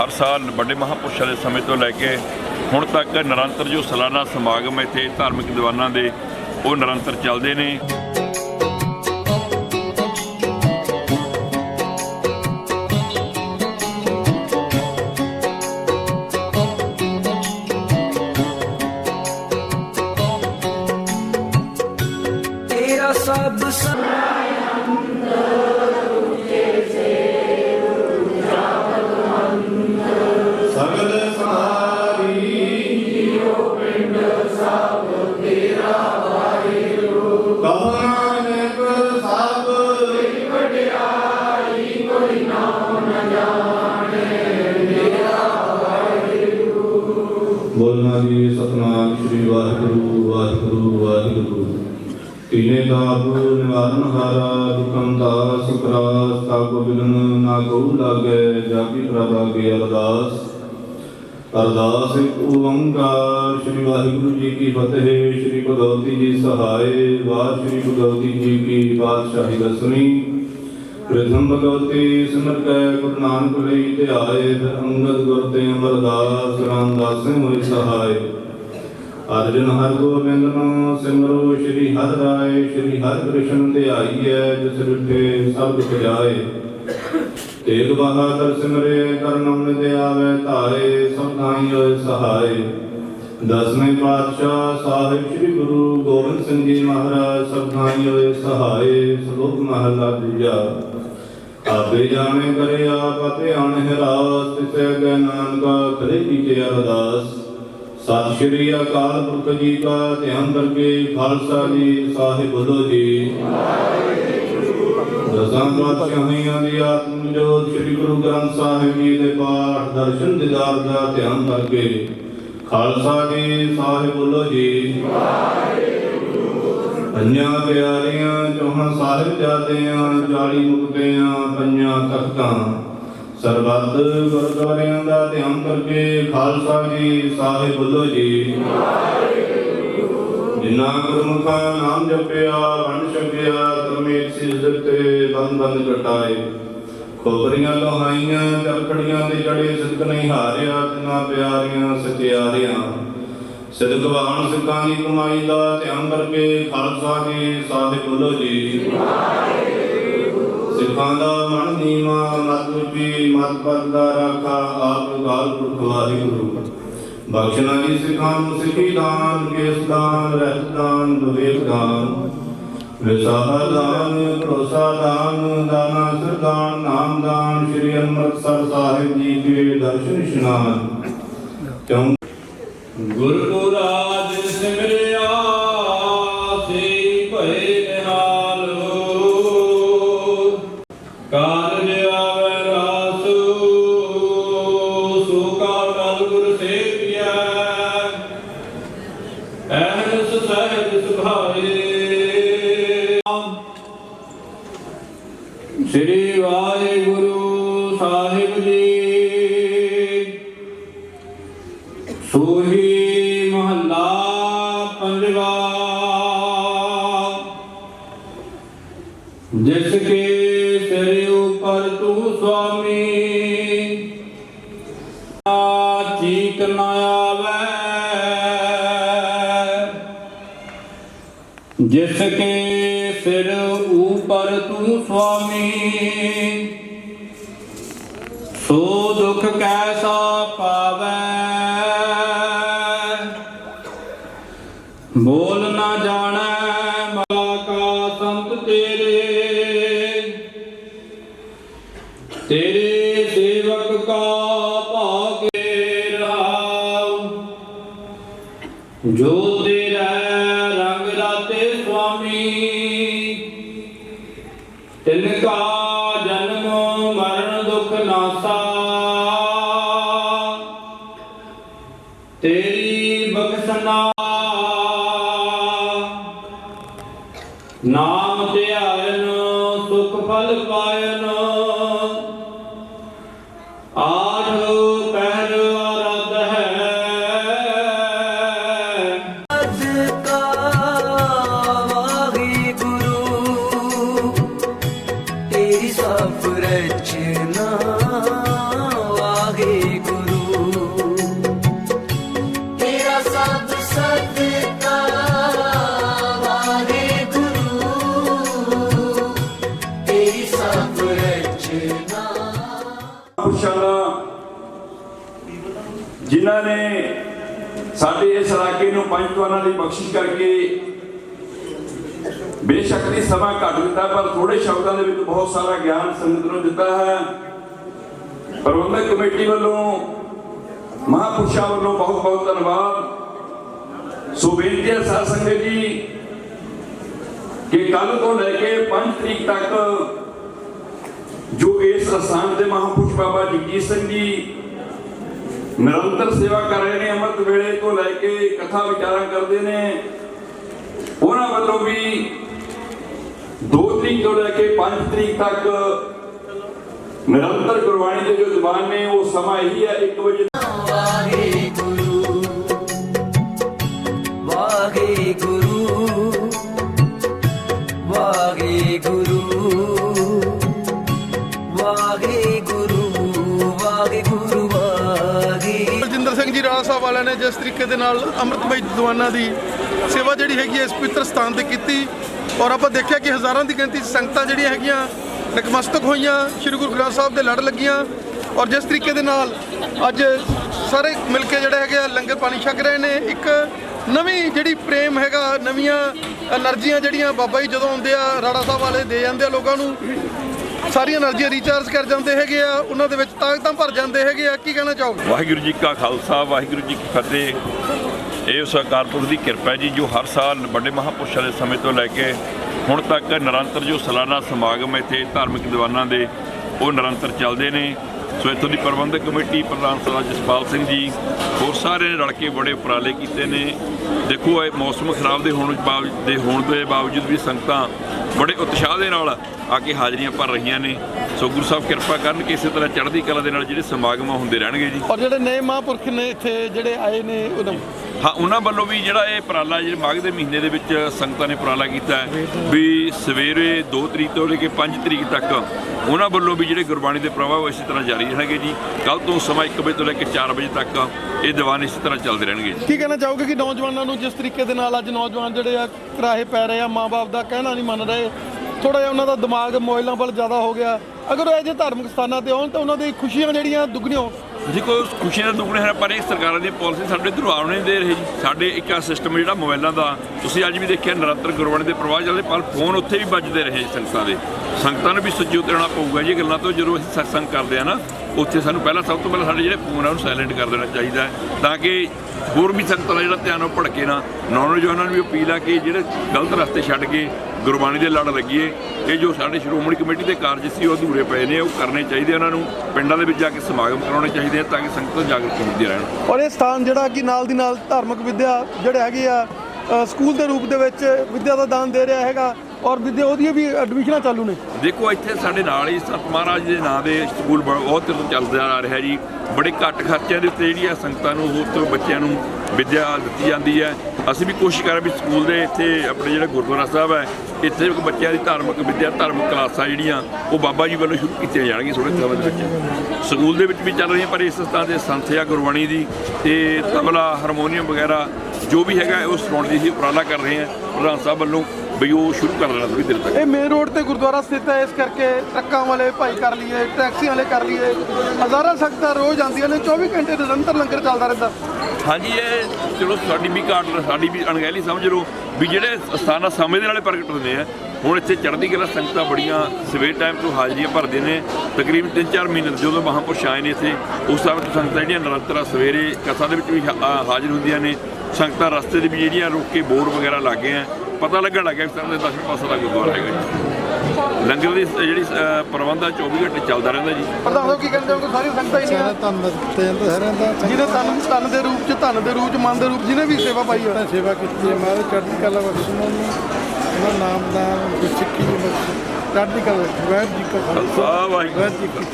ਹਰ ਸਾਲ ਵੱਡੇ ਮਹਾਂਪੁਰਸ਼ਾਂ ਦੇ ਸਮੇਂ ਤੋਂ ਲੈ ਕੇ ਹੁਣ ਤੱਕ ਨਿਰੰਤਰ ਜੋ ਸਾਲਾਨਾ ਸਮਾਗਮ ਇੱਥੇ ਧਾਰਮਿਕ ਦੀਵਾਨਾਂ ਦੇ, ਉਹ ਨਿਰੰਤਰ ਚੱਲਦੇ ਨੇ। ਸਭ ਸਭ ਤੀਨੇ ਤਾਪ ਨਿਵਾਰਨ ਹਾਰਾ ਦੁਖੰ ਦਾ ਸੁਖਰਾਸ ਤਾਪ ਬਿਗਨ ਨਾ ਕੋ ਲਾਗੇ ਜਾਪੀ ਪ੍ਰਭਾ ਕੀ ਅਰਦਾਸ ਅਰਦਾਸ ਓੰਕਾਰ, ਸ੍ਰੀ ਵਾਹਿਗੁਰੂ ਜੀ ਕੀ ਫਤਿਹ, ਸ੍ਰੀ ਭਗਵਤੀ ਜੀ ਸਹਾਏ, ਵਾਹਿ ਸ੍ਰੀ ਭਗਵਤੀ ਜੀ ਕੀ ਬਾਦਸ਼ਾਹੀ ਦਸਵੀਂ। ਪ੍ਰਥਮ ਭਗਵਤੀ ਸਿਮਰ ਕੈ, ਗੁਰੂ ਨਾਨਕ ਲਈ ਧਿਆਏ ਅੰਗਦ ਗੁਰ ਤੇ ਅਮਰਦਾਸ, ਰਾਮਦਾਸ ਹੋਇ ਸਹਾਏ। ਅਰਜਨ ਹਰ ਗੋਬਿੰਦ ਨੂੰ ਸਿਮਰੋ, ਸ੍ਰੀ ਹਰਿ ਰਾਏ, ਸ੍ਰੀ ਹਰਿ ਕ੍ਰਿਸ਼ਨ ਧਿਆਈਐ ਜਿਸ ਰਿਠੇ ਸਭ ਦੁਖ ਜਾਏ। ਤੇਗ ਬਹਾਦਰ ਸਿਮਰੇ ਕਰਨਮ ਨਿਦੇ ਆਵੇ ਧਾਰੇ, ਸਭ ਥਾਈ ਹੋਏ ਸਹਾਏ। ਦਸਵੇਂ ਪਾਤਸ਼ਾਹ ਸਾਹਿਬ ਸ੍ਰੀ ਗੁਰੂ ਗੋਬਿੰਦ ਸਿੰਘ ਜੀ ਮਹਾਰਾਜ, ਸਭ ਥਾਈ ਹੋਏ ਸਹਾਏ, ਸ਼ਲੋਕ ਮਹਲਾ ਦੂਜਾ। ਆਪੇ ਜਾਣੇ ਕਰਿਆ ਆਪ ਅਤੇ ਅਣਹਿਰਾਸ, ਤਿਸੈ ਗੈ ਨਾਨਕਾ ਕਰੇ ਕੀਤੇ ਅਰਦਾਸ। ਸਤਿ ਸ਼੍ਰੀ ਅਕਾਲ ਪੁਰਖ ਜੀ ਦਾ ਧਿਆਨ ਕਰਕੇ ਖਾਲਸਾ ਜੀ, ਸਾਹਿਬ ਬੋਲੋ ਜੀ। ਦਸਾਂ ਪਾਤਸ਼ਾਹੀਆਂ ਦੀ ਆਤਮ ਜੋਤ ਸ੍ਰੀ ਗੁਰੂ ਗ੍ਰੰਥ ਸਾਹਿਬ ਜੀ ਦੇ ਪਾਠ ਦਰਸ਼ਨ ਦਿਦਾਰ ਦਾ ਧਿਆਨ ਕਰਕੇ ਖਾਲਸਾ ਜੀ, ਸਾਹਿਬ ਬੋਲੋ ਜੀ। ਪੰਜਾਂ ਪਿਆਰੀਆਂ ਚੌਹਾਂ ਸਾਹਿਬ ਜਾਦਿਆਂ ਜਾਲੀ ਮੁਕਤਿਆਂ, ਪੰਜਾਂ ਤਖਤਾਂ। ਸਰਬੱਤ ਗੁਰਦੁਆਰਿਆਂ ਦਾ ਧਿਆਨ ਕਰਕੇ ਖਾਲਸਾ ਜੀ ਸਾਹਿਬ ਬੋਲੋ ਜੀ। ਜਿਨ੍ਹਾਂ ਗੁਰਮੁਖਾਂ ਨਾਮ ਜਪਿਆ, ਵੰਡ ਛਕਿਆ ਕਰਮੇ ਸਿਜ਼ਤ ਤੇ ਬੰਦ ਬੰਦ ਕਟਾਏ ਖੋਬਰੀਆਂ ਲੋਹਾਈਆਂ, ਚਰਖੜੀਆਂ ਦੇ ਜੜੇ ਸਿੱਧ ਨਹੀਂ ਹਾਰਿਆ, ਤਿਨਾਂ ਪਿਆਰੀਆਂ ਸਤਿਆਰੀਆਂ ਸਿਦਕਵਾਨ ਸਿੱਖਾਂ ਦੀ ਕਮਾਈ ਦਾ ਧਿਆਨ ਕਰਕੇ ਖਾਲਸਾ ਜੀ ਸਾਹਿਬ ਬੋਲੋ ਜੀ। ਸਿੱਖਾਂ ਦਾ ਮਨ ਨੀਵਾ, ਮਤ ਉੱਚੀ ਮਤ ਪਦ ਰਾਖਾ, ਆਪ ਗਾਲ ਪੁਰਖ ਵਾਹਿਗੁਰੂ ਬਖਸ਼ਣਾ ਜੀ ਸਿੱਖਾਂ ਨੂੰ ਸਿੱਖੀ ਦਾਨ, ਕੇਸ ਦਾਨ, ਰਹਿਤ ਦਾਨ, ਵਿਵੇਕ ਦਾਨ। ਵਿਸਾਹ ਦਾਨ, ਭਰੋਸਾ ਦਾਨ, ਦਾਨਾ ਸਰਦਾਨ ਨਾਮ ਦਾਨ, ਸ੍ਰੀ ਅੰਮ੍ਰਿਤਸਰ ਸਾਹਿਬ ਜੀ ਦੇ ਦਰਸ਼ਨ ਇਸ਼ਨਾਨ ਕਿਉਂ ਐਨਸ ਸਹਿਜ ਸੁਭਾਏ ਸ੍ਰੀ ਵਾਹਿਗੁਰੂ ਸਾਹਿਬ ਜੀ। ਸੋਹੀ ਮਹੱਲਾ ਪੰਜਵਾ। ਜਿਸ ਕੇ ਸਿਰ ਉਪਰ ਤੂੰ ਸੁਆਮੀ ਜਿਸ ਕੇ ਸਿਰ ਉਪਰ ਤੂੰ ਸੁਆਮੀ ਸੋ ਦੁਖ ਕੈਸਾ ਪਾਵੈ ਬੋਲ ਨਾ ਜਾਣੈ ਮਲਾ ਕਾ ਸੰਤ ਤੇਰੇ ਤੇਰੇ ਸੇਵਕ ਕਾ ਭਾਗੇ ਰਹਾਉ ਬਖਸ਼ਨਾ ਨਾਮ ਧਿਆਨ ਸੁਖ ਫਲ ਪਾਇਨ। ਜਿਨ੍ਹਾਂ ਨੇ ਸਾਡੇ ਇਸ ਇਲਾਕੇ ਨੂੰ ਪੰਜ ਤਵਾਨਾਂ ਦੀ ਬਖਸ਼ਿਸ਼ ਕਰਕੇ ਬੇਸ਼ੱਕ ਦੀ ਸਮਾਂ ਘੱਟ ਦਿੱਤਾ, ਪਰ ਥੋੜੇ ਸ਼ਬਦਾਂ ਦੇ ਵਿੱਚ ਬਹੁਤ ਸਾਰਾ ਗਿਆਨ ਸੰਗਤ ਨੂੰ ਦਿੱਤਾ ਹੈ। ਪ੍ਰਬੰਧਕ ਕਮੇਟੀ ਵੱਲੋਂ, ਮਹਾਂਪੁਰਸ਼ਾਂ ਵੱਲੋਂ ਬਹੁਤ ਬਹੁਤ ਧੰਨਵਾਦ। ਸੋ ਬੇਨਤੀ ਹੈ ਸਾਧ ਸੰਗਤ ਜੀ ਕਿ ਕੱਲ ਤੋਂ ਲੈ ਕੇ 5 ਤਰੀਕ ਤੱਕ ਜੋ ਇਸ ਅਸਥਾਨ ਦੇ ਮਹਾਂਪੁਰਸ਼ ਬਾਬਾ ਜਗਜੀਤ ਸਿੰਘ ਜੀ ਨਿਰੰਤਰ ਸੇਵਾ ਕਰ ਰਹੇ ਨੇ, ਅੰਮ੍ਰਿਤ ਵੇਲੇ ਤੋਂ ਲੈ ਕੇ ਕਥਾ ਵਿਚਾਰਾਂ ਕਰਦੇ ਨੇ। ਉਹਨਾਂ ਵੱਲੋਂ ਵੀ 2 ਤਰੀਕ ਤੋਂ ਲੈ ਕੇ 5 ਤਰੀਕ ਤੱਕ ਨਿਰੰਤਰ ਗੁਰਬਾਣੀ ਦੇ ਜੋ ਦੀਵਾਨ ਨੇ, ਉਹ ਸਮਾਂ ਇਹੀ ਹੈ 1 ਵਜੇ ਵਾਹਿਗੁਰੂ ਵਾਹਿਗੁਰੂ। ਜਿਸ ਤਰੀਕੇ ਦੇ ਨਾਲ ਅੰਮ੍ਰਿਤਮਈ ਦੀਵਾਨਾਂ ਦੀ ਸੇਵਾ ਜਿਹੜੀ ਹੈਗੀ ਹੈ ਇਸ ਪਵਿੱਤਰ ਸਥਾਨ ਤੇ ਕੀਤੀ। ਔਰ ਆਪਾਂ ਦੇਖਿਆ ਕਿ ਹਜ਼ਾਰਾਂ ਦੀ ਗਿਣਤੀ 'ਚ ਸੰਗਤਾਂ ਜਿਹੜੀਆਂ ਹੈਗੀਆਂ ਨਤਮਸਤਕ ਹੋਈਆਂ, ਸ੍ਰੀ ਗੁਰੂ ਗ੍ਰੰਥ ਸਾਹਿਬ ਦੇ ਲੜ ਲੱਗੀਆਂ। ਔਰ ਜਿਸ ਤਰੀਕੇ ਦੇ ਨਾਲ ਅੱਜ ਸਾਰੇ ਮਿਲ ਕੇ ਜਿਹੜੇ ਹੈਗੇ ਆ ਲੰਗਰ ਪਾਣੀ ਛਕ ਰਹੇ ਨੇ। ਇੱਕ ਨਵੀਂ ਜਿਹੜੀ ਪ੍ਰੇਮ ਹੈਗਾ, ਨਵੀਆਂ ਐਨਰਜੀਆਂ ਜਿਹੜੀਆਂ ਬਾਬਾ ਜੀ ਜਦੋਂ ਆਉਂਦੇ ਆ ਰਾੜਾ ਸਾਹਿਬ ਵਾਲੇ ਦੇ ਜਾਂਦੇ ਆ ਲੋਕਾਂ ਨੂੰ ਸਾਰੀਆਂ એનર્ਜੀਆਂ ਰੀਚਾਰਜ ਕਰ ਜਾਂਦੇ ਹੈਗੇ ਆ ਉਹਨਾਂ ਦੇ ਵਿੱਚ ਤਾਕਤਾਂ ਭਰ ਜਾਂਦੇ ਹੈਗੇ ਆ ਕੀ ਕਹਿਣਾ ਚਾਹੋ ਵਾਹਿਗੁਰੂ ਜੀ ਕਾ ਖਾਲਸਾ ਵਾਹਿਗੁਰੂ ਜੀ ਕੀ ਫਤਿਹ ਇਹ ਉਸ ਕਾਰਪੁਰ ਦੀ ਕਿਰਪਾ ਜੀ ਜੋ ਹਰ ਸਾਲ ਵੱਡੇ ਮਹਾਪੁਰਸ਼ਾਂ ਦੇ ਸਮੇਂ ਤੋਂ ਲੈ ਕੇ ਹੁਣ ਤੱਕ ਨਿਰੰਤਰ ਜੋ ਸਾਲਾਨਾ ਸਮਾਗਮ ਇੱਥੇ ਧਾਰਮਿਕ ਦੀਵਾਨਾਂ ਦੇ ਉਹ ਨਿਰੰਤਰ ਚੱਲਦੇ ਨੇ। ਸੋ ਇੱਥੋਂ ਦੀ ਪ੍ਰਬੰਧਕ ਕਮੇਟੀ ਪ੍ਰਧਾਨ ਸਰਦਾਰ ਜਸਪਾਲ ਸਿੰਘ ਜੀ, ਹੋਰ ਸਾਰਿਆਂ ਨੇ ਰਲ ਕੇ ਬੜੇ ਉਪਰਾਲੇ ਕੀਤੇ ਨੇ। ਦੇਖੋ, ਇਹ ਮੌਸਮ ਖਰਾਬ ਦੇ ਹੋਣ ਬਾਵਜੂਦ ਦੇ ਹੋਣ ਦੇ ਬਾਵਜੂਦ ਵੀ ਸੰਗਤਾਂ ਬੜੇ ਉਤਸ਼ਾਹ ਦੇ ਨਾਲ ਆ ਕੇ ਹਾਜ਼ਰੀਆਂ ਭਰ ਰਹੀਆਂ ਨੇ। ਸੋ ਗੁਰੂ ਸਾਹਿਬ ਕਿਰਪਾ ਕਰਨ ਕਿ ਇਸੇ ਤਰ੍ਹਾਂ ਚੜ੍ਹਦੀ ਕਲਾ ਦੇ ਨਾਲ ਜਿਹੜੇ ਸਮਾਗਮ ਹੁੰਦੇ ਰਹਿਣਗੇ ਜੀ। ਔਰ ਜਿਹੜੇ ਨਏ ਮਹਾਂਪੁਰਖ ਨੇ ਇੱਥੇ ਜਿਹੜੇ ਆਏ ਨੇ ਉਦੋਂ ਹਾਂ ਉਹਨਾਂ ਵੱਲੋਂ ਵੀ ਜਿਹੜਾ ਇਹ ਉਪਰਾਲਾ ਜਿਹੜੇ ਮਾਘ ਦੇ ਮਹੀਨੇ ਦੇ ਵਿੱਚ ਸੰਗਤਾਂ ਨੇ ਉਪਰਾਲਾ ਕੀਤਾ ਵੀ ਸਵੇਰੇ 2 ਤਰੀਕ ਤੋਂ ਲੈ ਕੇ 5 ਤਰੀਕ ਤੱਕ ਉਹਨਾਂ ਵੱਲੋਂ ਵੀ ਜਿਹੜੇ ਗੁਰਬਾਣੀ ਦੇ ਪ੍ਰਵਾਹ ਇਸੇ ਤਰ੍ਹਾਂ ਜਾਰੀ ਰਹਿਣਗੇ ਜੀ। ਕੱਲ ਤੋਂ ਸਮਾਂ 1 ਵਜੇ ਤੋਂ ਲੈ ਕੇ 4 ਵਜੇ ਤੱਕ ਇਹ ਦੀਵਾਨ ਇਸੇ ਤਰ੍ਹਾਂ ਚੱਲਦੇ ਰਹਿਣਗੇ ਕੀ ਕਹਿਣਾ ਚਾਹੋਗੇ ਕਿ ਨੌਜਵਾਨਾਂ ਨੂੰ ਜਿਸ ਤਰੀਕੇ ਦੇ ਨਾਲ ਅੱਜ ਨੌਜਵਾਨ ਜਿਹੜੇ ਆ ਕਿਰਾਏ ਪੈ ਰਹੇ ਆ ਮਾਪੇ ਦਾ ਕਹਿਣਾ ਨਹੀਂ ਮੰਨ ਰਹੇ? ਥੋੜਾ ਜਿਹਾ ਉਹਨਾਂ ਦਾ ਦਿਮਾਗ ਮੋਬਾਈਲਾਂ ਵੱਲ ਜ਼ਿਆਦਾ ਹੋ ਗਿਆ। ਅਗਰ ਉਹ ਇਹ ਜੇ ਧਾਰਮਿਕ ਸਥਾਨਾਂ ਤੇ ਆਉਣ ਤਾਂ ਉਹਨਾਂ ਦੀ ਖੁਸ਼ੀਆਂ ਜਿਹੜੀਆਂ ਦੁੱਗਣੀਆਂ ਦੇਖੋ ਖੁਸ਼ੀਆਂ ਦਾ ਦੁੱਗਣੇ ਹੈ, ਪਰ ਇਹ ਸਰਕਾਰਾਂ ਦੀ ਪਾਲਿਸੀ ਸਾਡੇ ਇੱਧਰੋਂ ਆਉਣ ਨਹੀਂ ਦੇ ਰਹੀ ਜੀ। ਸਾਡੇ ਇੱਕ ਆ ਸਿਸਟਮ ਜਿਹੜਾ ਮੋਬਾਈਲਾਂ ਦਾ। ਤੁਸੀਂ ਅੱਜ ਵੀ ਦੇਖਿਆ, ਨਿਰੰਤਰ ਗੁਰਬਾਣੀ ਦੇ ਪ੍ਰਵਾਹ ਚੱਲਦੇ, ਪਰ ਫੋਨ ਉੱਥੇ ਵੀ ਵੱਜਦੇ ਰਹੇ ਸੰਗਤਾਂ ਦੇ। ਸੰਗਤਾਂ ਨੂੰ ਵੀ ਸੁਚੇਤ ਰਹਿਣਾ ਪਊਗਾ ਜੀ। ਇਹ ਗੱਲਾਂ ਤੋਂ ਜਦੋਂ ਅਸੀਂ ਸਤਸੰਗ ਕਰਦੇ ਆ ਨਾ, ਉੱਥੇ ਸਾਨੂੰ ਪਹਿਲਾਂ ਸਭ ਤੋਂ ਪਹਿਲਾਂ ਸਾਡੇ ਜਿਹੜੇ ਫੋਨ ਆ, ਉਹਨੂੰ ਸਾਇਲੈਂਟ ਕਰ ਦੇਣਾ ਚਾਹੀਦਾ ਹੈ, ਤਾਂ ਕਿ ਹੋਰ ਵੀ ਸੰਗਤਾਂ ਦਾ ਜਿਹੜਾ ਧਿਆਨ ਉਹ ਭੜਕੇ ਨਾ। ਨੌਜਵਾਨਾਂ ਨੂੰ ਵੀ ਅਪੀਲ ਆ ਕਿ ਜਿਹੜੇ ਗਲਤ ਰਸਤੇ ਛੱਡ ਕੇ ਗੁਰਬਾਣੀ ਦੇ ਲੜ ਲੱਗੀਏ। ਇਹ ਜੋ ਸਾਡੇ ਸ਼੍ਰੋਮਣੀ ਕਮੇਟੀ ਦੇ ਕਾਰਜ ਸੀ ਉਹ ਅਧੂਰੇ ਪਏ ਨੇ ਉਹ ਕਰਨੇ ਚਾਹੀਦੇ ਉਹਨਾਂ ਨੂੰ। ਪਿੰਡਾਂ ਦੇ ਵਿੱਚ ਜਾ ਕੇ ਸਮਾਗਮ ਕਰਾਉਣੇ ਚਾਹੀਦੇ ਆ ਤਾਂ ਕਿ ਸੰਗਤਾਂ ਜਾਗਰੂਕ ਹੁੰਦੀਆਂ ਰਹਿਣ। ਔਰ ਇਹ ਸਥਾਨ ਜਿਹੜਾ ਕਿ ਨਾਲ ਦੀ ਨਾਲ ਧਾਰਮਿਕ ਵਿੱਦਿਆ ਜਿਹੜੇ ਹੈਗੇ ਆ ਸਕੂਲ ਦੇ ਰੂਪ ਦੇ ਵਿੱਚ ਵਿੱਦਿਆ ਦਾ ਦਾਨ ਦੇ ਰਿਹਾ ਹੈਗਾ ਔਰ ਵਿੱਦਿਆ ਉਹਦੀਆਂ ਵੀ ਐਡਮਿਸ਼ਨਾਂ ਚਾਲੂ ਨੇ। ਦੇਖੋ ਇੱਥੇ ਸਾਡੇ ਨਾਲ ਹੀ ਸੰਤ ਮਹਾਰਾਜ ਦੇ ਨਾਂ ਦੇ ਸਕੂਲ ਬਹੁਤ ਚੱਲਦਾ ਆ ਰਿਹਾ ਜੀ। ਬੜੇ ਘੱਟ ਖਰਚਿਆਂ ਦੇ ਉੱਤੇ ਜਿਹੜੀਆਂ ਸੰਗਤਾਂ ਨੂੰ ਹੋਰ ਤੋਂ ਬੱਚਿਆਂ ਨੂੰ ਵਿੱਦਿਆ ਦਿੱਤੀ ਜਾਂਦੀ ਹੈ। ਅਸੀਂ ਵੀ ਕੋਸ਼ਿਸ਼ ਕਰ ਵੀ ਸਕੂਲ ਦੇ ਇੱਥੇ ਆਪਣੇ ਜਿਹੜਾ ਗੁਰਦੁਆਰਾ ਸਾਹਿਬ ਹੈ, ਇੱਥੇ ਵੀ ਬੱਚਿਆਂ ਦੀ ਧਾਰਮਿਕ ਵਿੱਦਿਆ, ਧਾਰਮਿਕ ਕਲਾਸਾਂ ਜਿਹੜੀਆਂ, ਉਹ ਬਾਬਾ ਜੀ ਵੱਲੋਂ ਸ਼ੁਰੂ ਕੀਤੀਆਂ ਜਾਣਗੀਆਂ ਥੋੜੇ ਸਮੇਂ ਦੇ ਵਿੱਚ। ਸਕੂਲ ਦੇ ਵਿੱਚ ਵੀ ਚੱਲ ਰਹੀਆਂ, ਪਰ ਇਸ ਸਥਾਨ ਦੇ ਸੰਥਿਆ ਗੁਰਬਾਣੀ ਦੀ ਤੇ ਤਬਲਾ, ਹਾਰਮੋਨੀਅਮ ਵਗੈਰਾ ਜੋ ਵੀ ਹੈਗਾ, ਉਹ ਸੁਣਾਉਣ ਦੀ ਅਸੀਂ ਉਪਰਾਲਾ ਕਰ ਰਹੇ ਹਾਂ। ਪ੍ਰਧਾਨ ਸਾਹਿਬ ਵੱਲੋਂ ਵੀ ਉਹ ਸ਼ੁਰੂ ਕਰ ਦੇਣਾ ਥੋੜੀ ਦੇਰ ਤੱਕ ਇਹ ਮੇਨ ਰੋਡ ਤੇ ਗੁਰਦੁਆਰਾ ਸਥਿਤ ਹੈ ਇਸ ਕਰਕੇ ਟਰੱਕਾਂ ਵਾਲੇ ਭਾਈ ਕਰ ਲਈਏ ਟੈਕਸੀਆਂ ਵਾਲੇ ਕਰ ਲਈਏ। ਹਜ਼ਾਰਾਂ ਸੰਗਤਾਂ ਰੋਜ਼ ਆਉਂਦੀਆਂ ਨੇ 24 ਘੰਟੇ ਨਿਰੰਤਰ ਲੰਗਰ ਚੱਲਦਾ ਰਹਿੰਦਾ। ਹਾਂਜੀ ਇਹ ਚਲੋ ਸਾਡੀ ਵੀ ਘਾਟ ਸਾਡੀ ਵੀ ਅਣਗਹਿਲੀ ਸਮਝ ਲਓ ਵੀ ਜਿਹੜੇ ਸਥਾਨਾਂ ਸਮੇਂ ਦੇ ਨਾਲੇ ਪ੍ਰਗਟ ਹੁੰਦੇ ਆ ਹੁਣ ਇੱਥੇ ਚੜ੍ਹਦੀ ਕਲਾ ਸੰਗਤਾਂ ਬੜੀਆਂ ਸਵੇਰ ਟਾਈਮ ਤੋਂ ਹਾਜ਼ਰੀਆਂ ਭਰਦੇ ਨੇ। ਤਕਰੀਬਨ 3-4 ਮਹੀਨੇ ਜਦੋਂ ਮਹਾਂਪੁਰਸ਼ ਆਏ ਨੇ ਇੱਥੇ ਉਸ ਸਮੇਂ ਤੋਂ ਸੰਗਤਾਂ ਜਿਹੜੀਆਂ ਨਿਰੰਤਰ ਸਵੇਰੇ ਕਥਾ ਦੇ ਵਿੱਚ ਵੀ ਹਾਜ਼ਰ ਹੁੰਦੀਆਂ ਨੇ। ਸੰਗਤਾਂ ਰਸਤੇ ਦੇ ਵੀ ਜਿਹੜੀਆਂ ਰੋਕ ਕੇ ਬੋਰਡ ਵਗੈਰਾ ਲੱਗੇ ਆ ਪਤਾ ਲੱਗਣ ਲੱਗਿਆ ਕਿ ਸਾਨੂੰ ਦਸਵੇਂ ਪਾਸੇ ਦਾ ਗੁਰਦੁਆਰਾ ਹੈਗਾ ਜੀ। ਲੰਗਰ ਦੀ ਜਿਹੜੀ ਪ੍ਰਬੰਧ ਆ 24 ਘੰਟੇ ਚੱਲਦਾ ਰਹਿੰਦਾ ਜੀ। ਪ੍ਰਧਾਨ ਸਾਹਿਬ ਕੀ ਕਹਿੰਦੇ ਹੋ ਕਿ ਸਾਰੀ ਸੰਗਤਾਂ ਸਾਰਾ ਧੰਨਵਾਦ ਦਿੱਤਾ ਜਾਂਦਾ ਸਾਰਿਆਂ ਦਾ ਜਿਹਨੇ ਤਨ ਤਨ ਦੇ ਰੂਪ ਚ ਧਨ ਦੇ ਰੂਪ ਚ ਮਨ ਦੇ ਰੂਪ ਜਿਹਨੇ ਵੀ ਸੇਵਾ ਪਾਈ ਹੈ ਤਾਂ ਸੇਵਾ ਕੀਤੀ ਹੈ ਮਹਾਰਾਜ ਚੜ੍ਹਦੀ ਕਲਾ ਬਖਸ਼ਣ ਨੂੰ ਉਹਨਾਂ ਨਾਮ ਦਾ ਸਿੱਖੀ ਦੀ ਬਖਸ਼ ਚੜ੍ਹਦੀ ਕਲਾ। ਵਾਹਿਗੁਰੂ ਜੀ ਕਾ ਖਾਲਸਾ। ਵਾਹਿਗੁਰੂ ਜੀ ਕੀ